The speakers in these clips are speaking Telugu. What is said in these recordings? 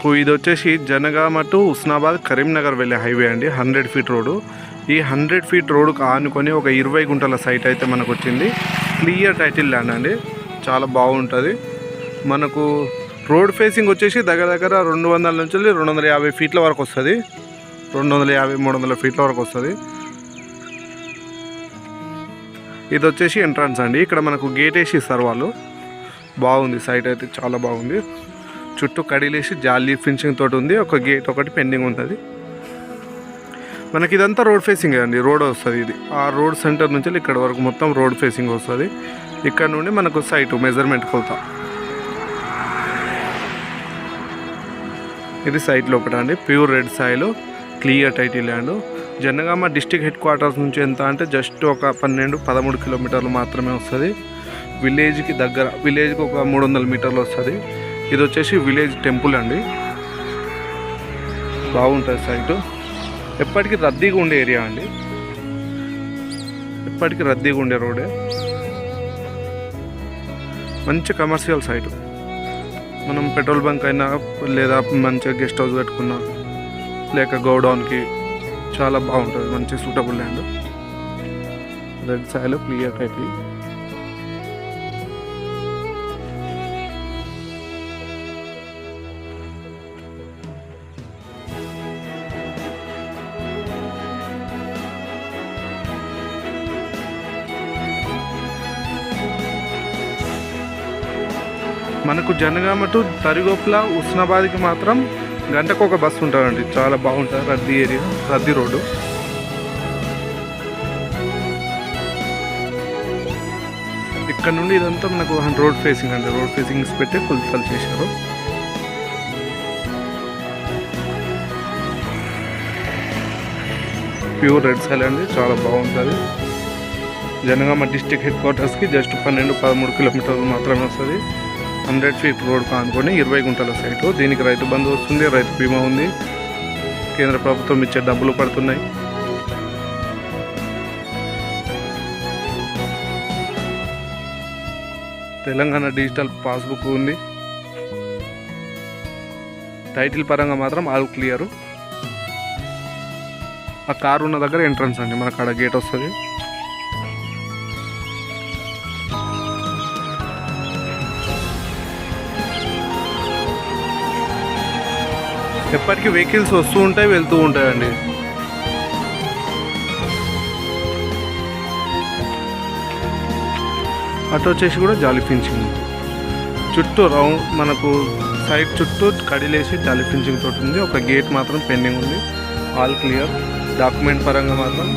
మనకు ఇది వచ్చేసి జనగామ టు ఉస్నాబాద్ కరీంనగర్ వెళ్ళే హైవే అండి హండ్రెడ్ ఫీట్ రోడ్డు. ఈ హండ్రెడ్ ఫీట్ రోడ్డుకు ఆనుకొని ఒక ఇరవై గుంటల సైట్ అయితే మనకు వచ్చింది క్లియర్ టైటిల్ ల్యాండ్ అండి చాలా బాగుంటుంది. మనకు రోడ్ ఫేసింగ్ వచ్చేసి దగ్గర దగ్గర రెండు వందల నుంచి రెండు వందల యాభై ఫీట్ల వరకు వస్తుంది. రెండు వందల యాభై మూడు వందల ఫీట్ల వరకు వస్తుంది. ఇది వచ్చేసి ఎంట్రన్స్ అండి ఇక్కడ మనకు గేట్ వేసి ఇస్తారు వాళ్ళు. బాగుంది సైట్ అయితే చాలా బాగుంది. చుట్టూ కడిలేసి జాలీ ఫినిషింగ్ తోటి ఉంది. ఒక గేట్ ఒకటి పెండింగ్ ఉంటుంది. మనకి ఇదంతా రోడ్ ఫేసింగ్ అండి. రోడ్ వస్తుంది ఇది. ఆ రోడ్ సెంటర్ నుంచి ఇక్కడ వరకు మొత్తం రోడ్ ఫేసింగ్ వస్తుంది. ఇక్కడ నుండి మనకు సైట్ మెజర్మెంట్ కొలత. ఇది సైట్ లోపల అండి. Pure red soil clear title land Jangaon district headquarters నుంచి ఎంత అంటే జస్ట్ ఒక పన్నెండు పదమూడు కిలోమీటర్లు మాత్రమే వస్తుంది. విలేజ్కి దగ్గర విలేజ్కి ఒక మూడు వందల మీటర్లు వస్తుంది. ఇది వచ్చేసి విలేజ్ టెంపుల్ అండి. బాగుంటుంది సైటు. ఎప్పటికీ రద్దీగా ఉండే ఏరియా అండి. ఎప్పటికీ రద్దీగా ఉండే రోడే. మంచి కమర్షియల్ సైటు. మనం పెట్రోల్ బంక్ అయినా లేదా మంచిగా గెస్ట్ హౌస్ కట్టుకున్నా లేక గోడౌన్కి చాలా బాగుంటుంది. మంచి suitable land. Red soil clear title మనకు జనగామ టు తరిగొప్పల ఉస్నాబాద్కి మాత్రం గంటకు ఒక బస్సు ఉంటుందండి చాలా బాగుంటుంది. రద్దీ ఏరియా రద్దీ రోడ్డు. ఇక్కడ నుండి ఇదంతా మనకు రోడ్ ఫేసింగ్ అండి. రోడ్ ఫేసింగ్స్ పెట్టి కొలతలు చేశారు. ప్యూర్ రెడ్ సైల్ అండి. చాలా బాగుంటుంది. జనగామ డిస్టిక్ హెడ్ క్వార్టర్స్కి జస్ట్ పన్నెండు పదమూడు కిలోమీటర్లు మాత్రమే వస్తుంది. హండ్రెడ్ ఫీట్ రోడ్ కానుకొని ఇరవై గుంటల సైటు. దీనికి రైతు బంధు వస్తుంది రైతు బీమా ఉంది. కేంద్ర ప్రభుత్వం ఇచ్చే డబ్బులు పడుతున్నాయి. తెలంగాణ డిజిటల్ పాస్బుక్ ఉంది. టైటిల్ పరంగా మాత్రం ఆల్ క్లియర్. ఆ కారు ఉన్న దగ్గర ఎంట్రన్స్ అండి మనకు అక్కడ గేట్ వస్తుంది. ఎప్పటికీ వెహికల్స్ వస్తూ ఉంటాయి వెళ్తూ ఉంటాయండి. అటు వచ్చేసి కూడా జాలి ఫించింగ్. చుట్టూ రౌండ్ మనకు సైడ్ చుట్టూ కడిలేసి జాలి ఫించింగ్ తోటి ఉంది. ఒక గేట్ మాత్రం పెండింగ్ ఉంది. All clear. డాక్యుమెంట్ పరంగా మాత్రం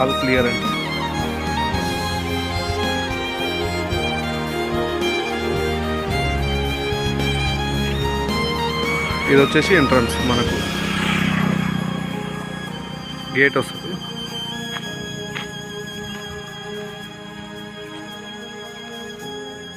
ఆల్ క్లియర్ అండి. ఇది వచ్చేసి ఎంట్రన్స్ మనకు. గేట్ వస్తుంది.